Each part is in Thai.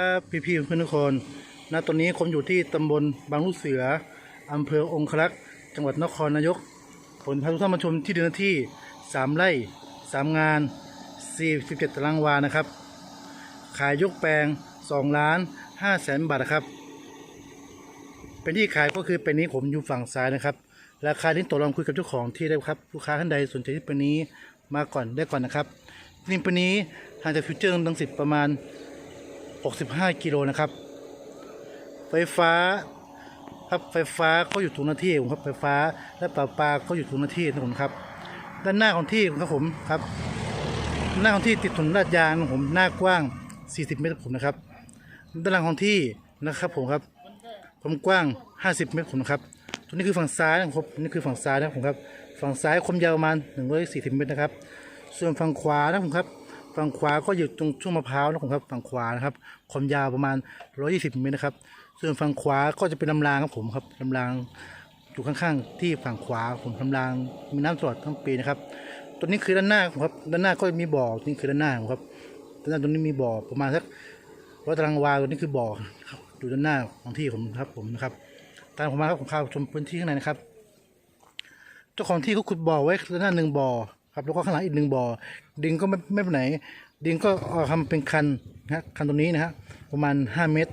ครับพี่พี่เพื่อนทุกคนณตอนนี้ผมอยู่ที่ตำบลบางลูกเสืออำเภอองครักษ์จังหวัดนครนายกผลพาทุกท่านมาชมที่ดินเนื้อที่ 3 ไร่ 3 งาน 47ตารางวานะครับ ขายยกแปลง2ล้าน5แสนบาทนะครับ เป็นที่ขายก็คือเป็นนี้ผมอยู่ฝั่งซ้ายนะครับ ราคาที่ตกลงคุยกับเจ้าของที่ได้ครับลูกค้าท่านใดสนใจที่เป็นนี้มาก่อนได้ก่อนนะครับที่เป็นนี้ห่างจากฟิวเจอร์ดังสิตประมาณ 65 กิโลนะครับ ไฟฟ้าครับไฟฟ้าก็อยู่ทุกหน้าที่ผมครับไฟฟ้าและประปลาก็อยู่ทุกหน้าที่นะผมครับ ด้านหน้าของที่ครับผมครับ หน้าของที่ติดถนนลาดยางผมหน้ากว้าง 40 เมตรผมนะครับ ด้านหลังของที่นะครับผมครับผมกว้าง 50 เมตรผมนะครับตัวนี้คือฝั่งซ้ายนะครับนี่คือฝั่งซ้ายนะครับผมครับ ฝั่งซ้ายความยาวประมาณ140 เมตรนะครับ ส่วนฝั่งขวานะผมครับ ฝั่งขวาก็อยู่ตรงช่วงมะพร้าวนะครับ ฝั่งขวานะครับความยาวประมาณ 120 เมตรนะครับ ส่วนฝั่งขวาก็จะเป็นลำรางครับผมครับลำรางอยู่ข้างๆ ที่ฝั่งขวาผมลำรางมีน้ำตลอดทั้งปีนะครับตัวนี้คือด้านหน้าผมครับด้านหน้าก็มีบ่อนี่คือด้านหน้าผมครับด้านหน้าตรงนี้มีบ่อประมาณสักร้อยตารางวาตัวนี้คือบ่อครับอยู่ด้านหน้าของที่ผมครับผมนะครับตามผมมาครับผมข้าชมพื้นที่ข้างในนะครับ เจ้าของที่เขาขุดบ่อไว้ด้านหน้าหนึ่งบ่อ ครับแล้วก็ข้างหลังอีกหนึ่งบ่อ ดินก็ไม่ไม่ไปไหน ดินก็เอาทำเป็นคันนะฮะคันตรงนี้นะฮะประมาณ 5 เมตร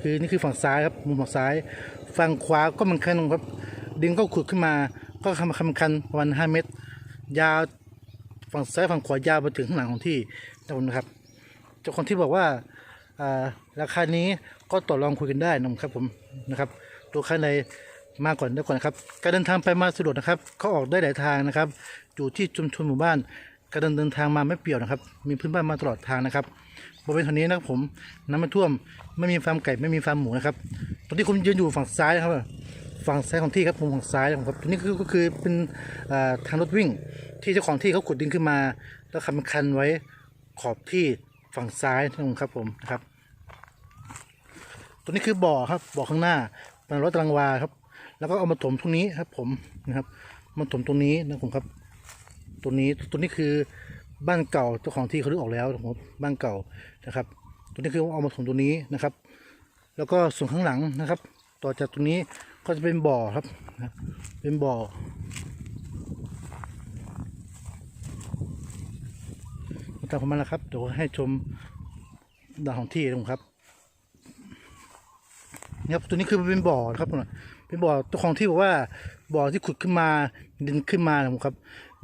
คือนี่คือฝั่งซ้ายครับมุมฝั่งซ้าย ฝั่งขวาก็มันคันครับ ดินก็ขุดขึ้นมา ก็ทำทำคันประมาณ 5 เมตร ยาวฝั่งซ้ายฝั่งขวายาวไปถึงข้างหลังของที่นะครับเจ้าของที่บอกว่าอ่าราคานี้ก็ต่อรองคุยกันได้นะครับผมนะครับตัวข้างใน มาก่อนได้ก่อนนะครับ การเดินทางไปมาสะดวกนะครับ เขาออกได้หลายทางนะครับ อยู่ที่ชุมชนหมู่บ้าน การเดินทางมาไม่เปี่ยวนะครับ มีพื้นบ้านมาตลอดทางนะครับ บริเวณทางนี้นะครับผม น้ำไม่ท่วม ไม่มีฟาร์มไก่ ไม่มีฟาร์มหมูนะครับตรงที่ผมยืนอยู่ฝั่งซ้ายนะครับ ฝั่งซ้ายของที่ครับมุมฝั่งซ้ายนะครับตรงนี้ก็คือเป็นทางรถวิ่ง ที่เจ้าของที่เขาขุดดินขึ้นมา แล้วทำเป็นคันไว้ขอบที่ฝั่งซ้ายนะครับผมนะครับ ตัวนี้คือบ่อครับ บ่อข้างหน้าเป็นรถตารางวาครับ แล้วก็เอามาถมตรงนี้ครับ ผมนะครับมาถมตรงนี้นะผมครับตัวนี้ตัวนี้คือบ้านเก่าเจ้าของที่เขาลื้อออกแล้วนะครับบ้านเก่านะครับตัวนี้คือเอามาถมตรงนี้นะครับ แล้วก็ส่วนข้างหลังนะครับ ต่อจากตรงนี้ก็จะเป็นบ่อครับ เป็นบ่อตามผมมาแล้วครับเดี๋ยวให้ชมดาวของที่นะครับนี่ครับตัวนี้คือเป็นบ่อครับ เป็นบ่อเจ้าของที่บอกว่าบ่อที่ขุดขึ้นมาดินขึ้นมานะครับ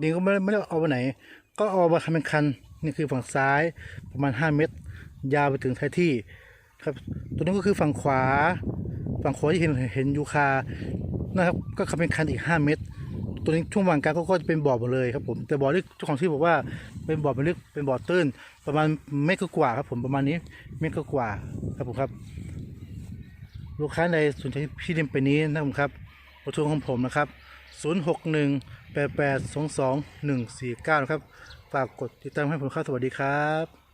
ดินก็ไม่ได้ไม่ได้เอาไปไหน ก็เอามาทำเป็นคันนี่คือฝั่งซ้ายประมาณ 5 เมตร ยาวไปถึงท้ายที่ครับ ตัวนี้ก็คือฝั่งขวา ฝั่งขวาที่เห็นเห็นยูคานะครับก็ทำเป็นคันอีก 5 เมตร ตัวนี้ช่วงวางกลางก็ก็จะเป็นบ่อหมดเลยครับผมแต่บ่อที่เจ้าของที่บอกว่าเป็นบ่อเป็นลึกเป็นบ่อตื้น ประมาณเมตรกว่าครับผมประมาณนี้เมตรกว่าครับผมครับ ลูกค้าในสนใจพี่ดิมไปนี้นะครับผมครับโทรของผมนะครับ 061 8822 149 นะครับ ฝากกดติดตามให้ผมครับ สวัสดีครับ